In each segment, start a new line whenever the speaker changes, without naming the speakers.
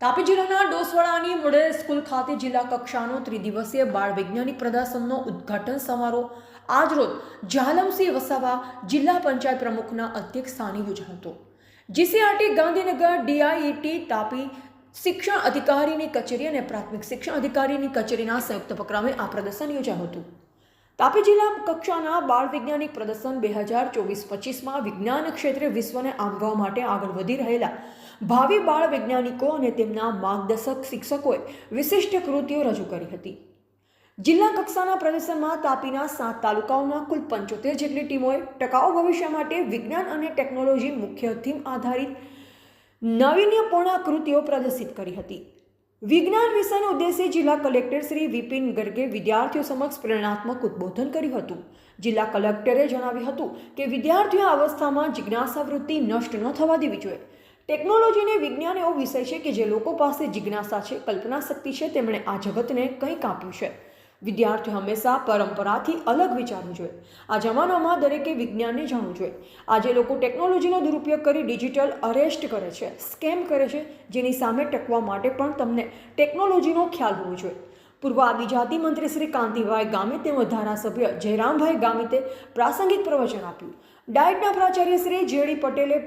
તાપી જિલ્લાના ડોસવાડાની model school ખાતે જિલ્લા કક્ષાનો ત્રિદિવસીય બાળ વૈજ્ઞાનિક પ્રદર્શનનો ઉદ્ઘાટન સમારોહ આજરોજ જાલમસિંહ વસાવા જિલ્લા પંચાયત પ્રમુખના અધ્યક્ષસ્થાને યોજાયો હતો. જીસીઆરટી ગાંધીનગર ડીઆઈટી તાપી શિક્ષણ અધિકારીની કચેરી અને પ્રાથમિક શિક્ષણ અધિકારીની કચેરીના સંયુક્ત ઉપક્રમે આ પ્રદર્શન યોજાયું હતું. તાપી જિલ્લા કક્ષાના બાળ વૈજ્ઞાનિક પ્રદર્શન બે હજાર ચોવીસ પચીસમાં વિજ્ઞાન ક્ષેત્રે વિશ્વને આંબવા માટે આગળ વધી રહેલા ભાવિ બાળ વૈજ્ઞાનિકો અને તેમના માર્ગદર્શક શિક્ષકોએ વિશિષ્ટ કૃતિઓ રજૂ કરી હતી. જિલ્લા કક્ષાના પ્રદર્શનમાં તાપીના સાત તાલુકાઓના કુલ પંચોતેર જેટલી ટીમોએ ટકાઉ ભવિષ્ય માટે વિજ્ઞાન અને ટેકનોલોજી મુખ્ય થીમ આધારિત નાવીન્યપૂર્ણ કૃતિઓ પ્રદર્શિત કરી હતી. વિજ્ઞાન વિષયનો ઉદ્દેશ્ય જિલ્લા કલેક્ટર શ્રી વિપિન ગર્ગે વિદ્યાર્થીઓ સમક્ષ પ્રેરણાત્મક ઉદ્બોધન કર્યું હતું. જિલ્લા કલેક્ટરે જણાવ્યું હતું કે વિદ્યાર્થીઓ અવસ્થામાં જિજ્ઞાસા વૃત્તિ નષ્ટ ન થવા દેવી જોઈએ. ટેકનોલોજીને વિજ્ઞાન એવો વિષય છે કે જે લોકો પાસે જિજ્ઞાસા છે, કલ્પના શક્તિ છે, તેમણે આ જગતને કંઈક આપ્યું છે. વિદ્યાર્થીઓ હંમેશા પરંપરાથી અલગ વિચારવું જોઈએ. આ જમાનામાં દરેકે વિજ્ઞાનને જાણવું જોઈએ. આજે લોકો ટેકનોલોજીનો દુરુપયોગ કરી ડિજિટલ અરેસ્ટ કરે છે, સ્કેમ કરે છે, જેની સામે ટકવા માટે પણ તમને ટેકનોલોજીનો ખ્યાલ હોવો જોઈએ. પૂર્વ આદિજાતિ મંત્રી શ્રી કાંતિભાઈ ગામિત તેમજ ધારાસભ્ય જયરામભાઈ ગામિતે પ્રાસંગિક પ્રવચન આપ્યું. ડાયટના પ્રાચાર્ય શ્રી જેડી પટેલે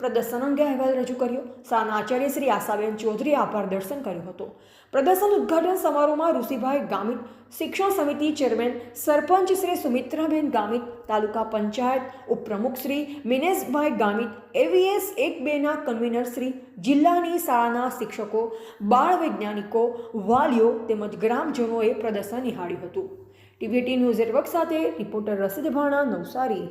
પ્રદર્શન અંગે અહેવાલ રજૂ કર્યો. શાળાના આચાર્ય શ્રી આશાબેન ચૌધરીએ આભાર દર્શન કર્યું હતું. પ્રદર્શન ઉદ્ઘાટન સમારોહમાં ઋષિભાઈ ગામિત, શિક્ષણ સમિતિ ચેરમેન સરપંચ શ્રી સુમિત્રાબેન ગામિત, તાલુકા પંચાયત ઉપપ્રમુખ શ્રી મિનેશભાઈ ગામિત એવીએસ એક બેના કન્વીનર શ્રી જિલ્લાની શાળાના શિક્ષકો, બાળ વૈજ્ઞાનિકો, વાલીઓ તેમજ ગ્રામજનોએ પ્રદર્શન નિહાળ્યું હતું. ટીવીટી ન્યૂઝ નેટવર્ક સાથે રિપોર્ટર રસીદ ભાણા નવસારી.